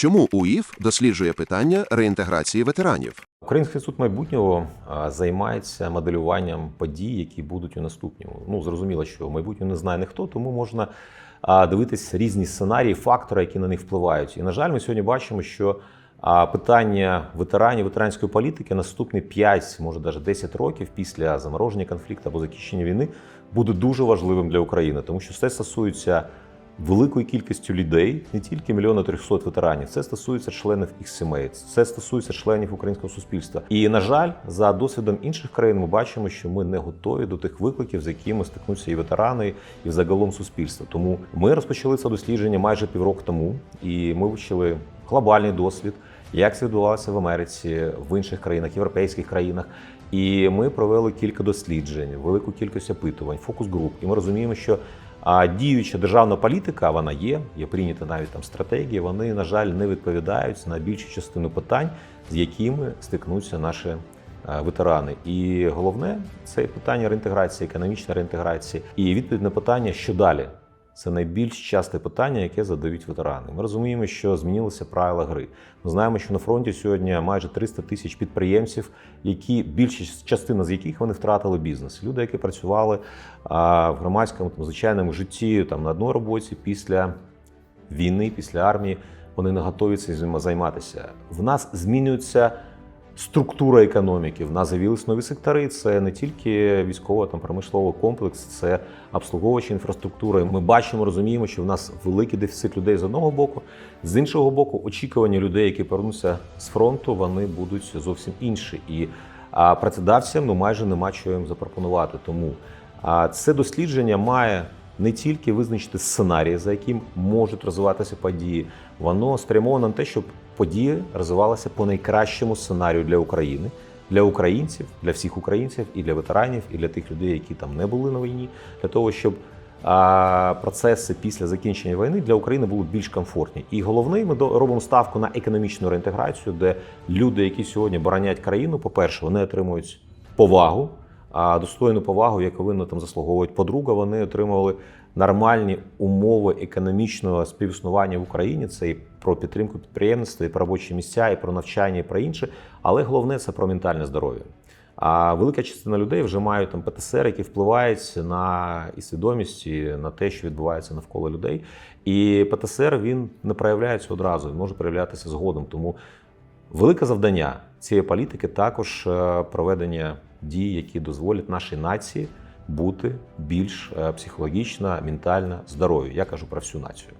Чому УІФ досліджує питання реінтеграції ветеранів? Український інститут майбутнього займається моделюванням подій, які будуть у наступному. Ну зрозуміло, що майбутнє не знає ніхто, тому можна дивитися різні сценарії, фактори, які на них впливають. І на жаль, ми сьогодні бачимо, що питання ветеранів, ветеранської політики наступні 5, може навіть 10 років після замороження конфлікту або закінчення війни буде дуже важливим для України, тому що це стосується великою кількістю людей, не тільки мільйона трьохсот ветеранів, це стосується членів їх сімей, це стосується членів українського суспільства. І на жаль, за досвідом інших країн, ми бачимо, що ми не готові до тих викликів, з якими стикнуться і ветерани, і загалом суспільство. Тому ми розпочали це дослідження майже півроку тому, і ми вивчили глобальний досвід, як це відбувалося в Америці, в інших країнах, європейських країнах. І ми провели кілька досліджень, велику кількість опитувань, фокус груп. І ми розуміємо, що а діюча державна політика, вона є, є прийнята навіть там стратегії. Вони, на жаль, не відповідають на більшу частину питань, з якими стикнуться наші е, ветерани. І головне це питання реінтеграції, економічної реінтеграції. І відповідь на питання, що далі. Це найбільш часте питання, яке задають ветерани. Ми розуміємо, що змінилися правила гри. Ми знаємо, що на фронті сьогодні майже 300 тисяч підприємців, які більшість частина з яких вони втратили бізнес. Люди, які працювали а, в громадському там, звичайному житті там на одній роботі після війни, після армії, вони не готові цим займатися. В нас змінюється структура економіки. В нас з'явились нові сектори. Це не тільки військово там промисловий комплекс, це обслуговуюча інфраструктура. Ми бачимо, розуміємо, що в нас великий дефіцит людей з одного боку, з іншого боку, очікування людей, які повернуться з фронту, вони будуть зовсім інші. І а працедавцям ну майже нема чого їм запропонувати. Тому а це дослідження має не тільки визначити сценарії, за яким можуть розвиватися події, воно спрямовано на те, щоб події розвивалися по найкращому сценарію для України, для українців, для всіх українців, і для ветеранів, і для тих людей, які там не були на війні, для того, щоб а, процеси після закінчення війни для України були більш комфортні. І головне, ми робимо ставку на економічну реінтеграцію, де люди, які сьогодні боронять країну, по-перше, вони отримують повагу, а достойну повагу, яку вони там заслуговують. По-друге, вони отримували нормальні умови економічного співіснування в Україні. Це і про підтримку підприємництва, і про робочі місця, і про навчання, і про інше. Але головне це про ментальне здоров'я. А велика частина людей вже мають там ПТСР, які впливають на і свідомість, і на те, що відбувається навколо людей. І ПТСР він не проявляється одразу, він може проявлятися згодом. Тому велике завдання цієї політики також е, проведення дій, які дозволять нашій нації бути більш е, психологічно, ментально здоровою. Я кажу про всю націю.